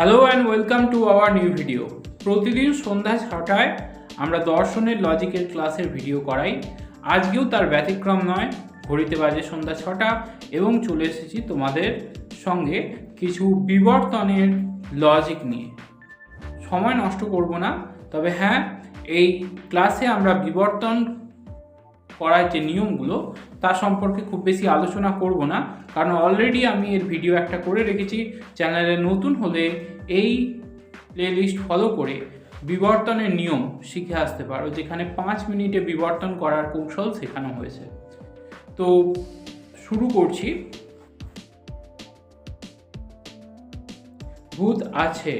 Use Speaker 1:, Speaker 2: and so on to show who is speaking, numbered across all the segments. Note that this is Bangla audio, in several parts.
Speaker 1: Hello and welcome to our new video প্রতিদিন সন্ধ্যা ছটায় আমরা দর্শনের লজিকের ক্লাসের ভিডিও করাই। আজকেও তার ব্যতিক্রম নয়। ঘড়িতে বাজে সন্ধ্যা ছটা এবং চলে এসেছি তোমাদের সঙ্গে কিছু বিবর্তনের লজিক নিয়ে। সময় নষ্ট করব না, তবে হ্যাঁ এই ক্লাসে আমরা বিবর্তন করার যে নিয়মগুলো, তা সম্পর্কে খুব বেশি আলোচনা করব না। কারণ অলরেডি আমি এর ভিডিও একটা করে রেখেছি চ্যানেলে নতুন হলে এই প্লেলিস্ট ফলো করে বিবর্তনের নিয়ম শিখে আসতে পারো, যেখানে পাঁচ মিনিটে বিবর্তন করার কৌশল শেখানো হয়েছে। তো শুরু করছি। ভূত আছে।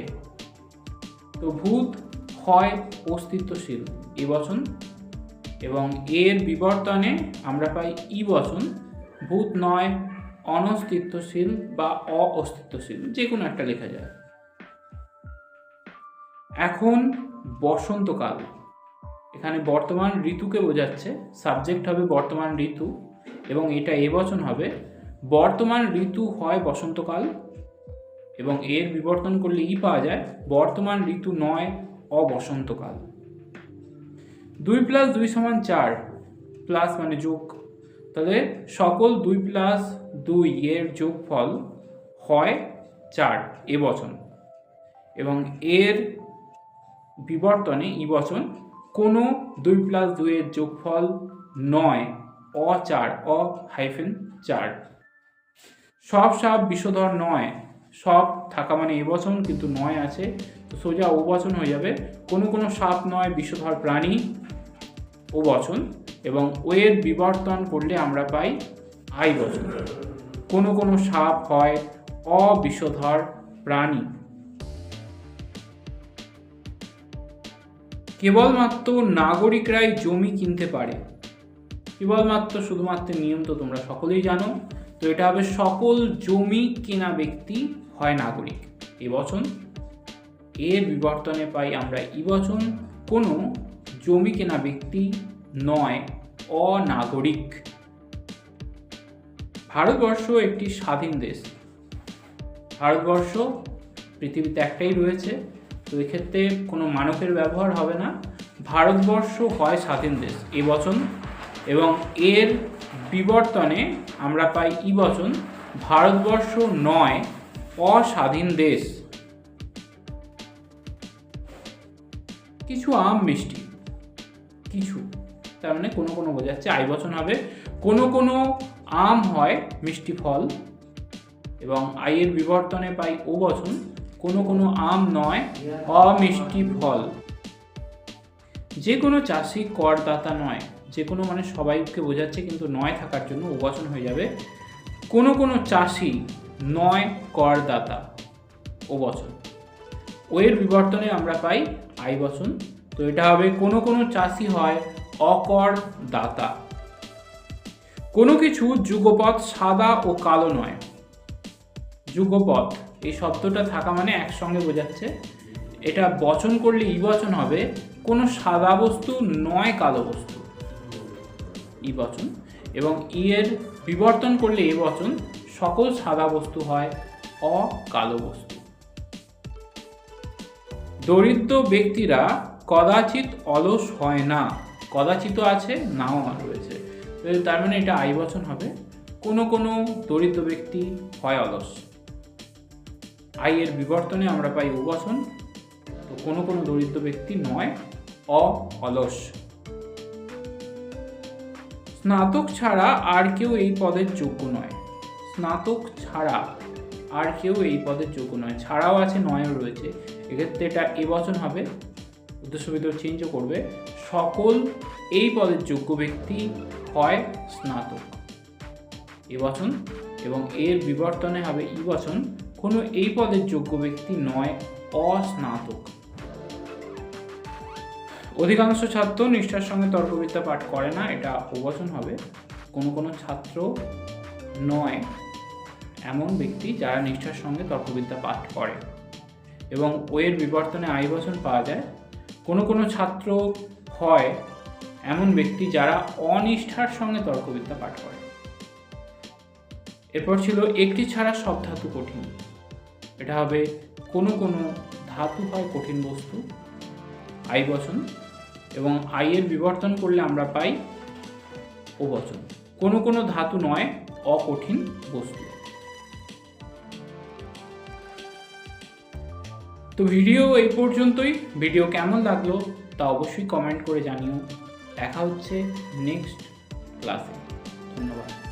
Speaker 1: তো ভূত হয় অস্তিত্বশীল। এই বচন এবং এর বিবর্তনে আমরা পাই ই বচন ভূত নয়, অনস্তিত্বশীল বা অঅস্তিত্বশীল যে কোনো একটা লেখা যায়। এখন বসন্তকাল। এখানে বর্তমান ঋতুকে বোঝাচ্ছে, সাবজেক্ট হবে বর্তমান ঋতু, এবং এটা এ বচন হবে, বর্তমান ঋতু হয় বসন্তকাল, এবং এর বিবর্তন করলে ই পাওয়া যায়, বর্তমান ঋতু নয়, অবসন্তকাল। দুই প্লাস দুই সমান চার প্লাস মানে যোগ। তাহলে সকল দুই প্লাস দুই এর যোগফল হয় চার এ বচন। এবং এর বিবর্তনে ই বচন, কোনো দুই প্লাস দুইয়ের যোগফল নয়, অ চার, অ হাইফেন চার। সব সাপ বিষধর নয় সব থাকা মানে এ বচন কিন্তু নয় আছে। তো সোজা ও বচন হয়ে যাবে। কোনো কোনো সাপ নয় বিষধর প্রাণী, ও বচন। এবং ওয়ের বিবর্তন করলে আমরা পাই আই বচন। কোনো কোনো সাপ হয় অবিষধর প্রাণী। কেবলমাত্র নাগরিকরাই জমি কিনতে পারে। কেবলমাত্র শুধুমাত্র নিয়ম তো তোমরা সকলেই জানো। তো এটা হবে সকল জমি কেনা ব্যক্তি হয় নাগরিক। এ বচন এর বিবর্তনে পাই আমরা ই বচন, কোনো জমি কেনা ব্যক্তি নয়, অনাগরিক। ভারতবর্ষ একটি স্বাধীন দেশ। ভারতবর্ষ, পৃথিবীতে একটাই রয়েছে, তো এক্ষেত্রে কোনো মানকের ব্যবহার হবে না। ভারতবর্ষ হয় স্বাধীন দেশ। এ বচন এবং এর বিবর্তনে আমরা পাই ই বচন, ভারতবর্ষ নয়, অস্বাধীন দেশ। কিছু আম মিষ্টি। কিছু। তার মানে কোনো কোনো বোঝাচ্ছে আই বচন হবে। কোনো কোনো আম হয় মিষ্টি ফল। এবং আইয়ের বিবর্তনে পাই ও বচন, কোনো কোনো আম নয়, অমিষ্টি ফল। যে কোনো চাষি করদাতা নয়। যে কোনো মানে সবাইকে বোঝাচ্ছে কিন্তু নয় থাকার জন্য ও বচন হয়ে যাবে কোনো কোনো চাষি নয় করদাতা ও বচন ওয়ের বিবর্তনে আমরা পাই আই বচন তো এটা হবে কোনো কোনো চাষি হয় অকর দাতা কোনো কিছু যুগপথ সাদা ও কালো নয়। যুগপথ এই শব্দটা থাকা মানে একসঙ্গে বোঝাচ্ছে। এটা বচন করলে ই বচন হবে কোনো সাদা বস্তু নয় কালো বস্তু। ই বচন। এবং ই এর বিবর্তন করলে এ বচন সকল সাদা বস্তু হয় অকালো বস্তু। দরিদ্র ব্যক্তিরা কদাচিৎ অলস হয় না। কদাচিত আছে, নাও রয়েছে। তার মানে এটা আই বচন হবে। কোনো কোনো দরিদ্র ব্যক্তি হয় অলস। আই এর বিবর্তনে আমরা পাই ও বচন। তো কোনো কোনো দরিদ্র ব্যক্তি নয়, অ অলস। স্নাতক ছাড়া আর কেউ এই পদের যোগ্য নয়। স্নাতক ছাড়া আর কেউ এই পদের যোগ্য নয়। ছাড়াও আছে, নয়ও রয়েছে। এক্ষেত্রে এটা এ বচন হবে। উদ্দেশ্যবিধ চেঞ্জও করবে। সকল এই পদের যোগ্য ব্যক্তি হয় স্নাতক। এ বচন এবং এর বিবর্তনে হবে ই বচন। কোনো এই পদের যোগ্য ব্যক্তি নয়, অস্নাতক। অধিকাংশ ছাত্র নিষ্ঠার সঙ্গে তর্কবিদ্যা পাঠ করে না, এটা অবচন হবে। কোনো কোনো ছাত্র নয় এমন ব্যক্তি যারা নিষ্ঠার সঙ্গে তর্কবিদ্যা পাঠ করে। এবং ওয়ের বিবর্তনে আই বচন পাওয়া যায়। কোনো কোনো ছাত্র হয় এমন ব্যক্তি যারা অনিষ্ঠার সঙ্গে তর্কবিদ্যা পাঠ করে। এরপর ছিল একটি ছাড়া সব ধাতু কঠিন। এটা হবে কোনো কোনো ধাতু হয় কঠিন বস্তু। আই বচন। এবং আই এর বিবর্তন করলে আমরা পাই ও বচন। কোনো কোনো ধাতু নয়, অকঠিন বস্তু। তো ভিডিও এই পর্যন্তই। ভিডিও কেমন লাগল তা অবশ্যই কমেন্ট করে জানিও। দেখা হচ্ছে নেক্সট ক্লাসে ধন্যবাদ।